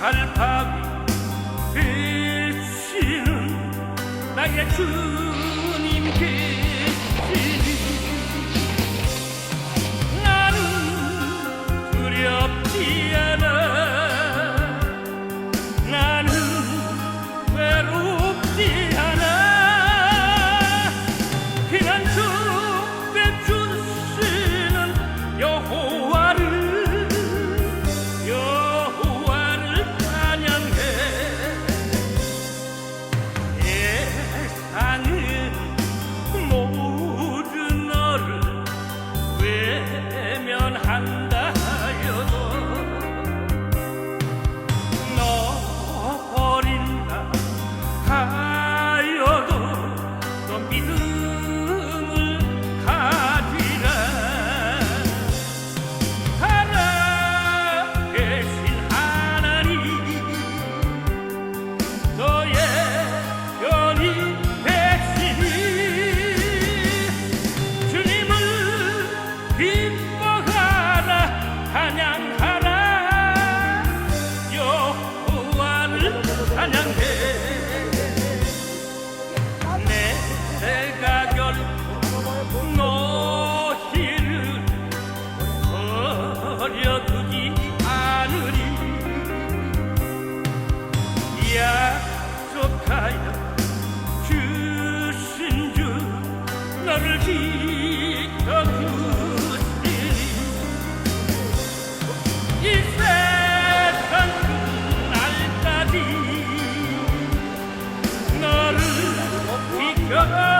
갈파기 되시는 나의 주님께 찬양하라. 여호와를 찬양해. 내가 결코 너희를 버려두지 않으리. 약속하여 주신 주 너를 기 Gönül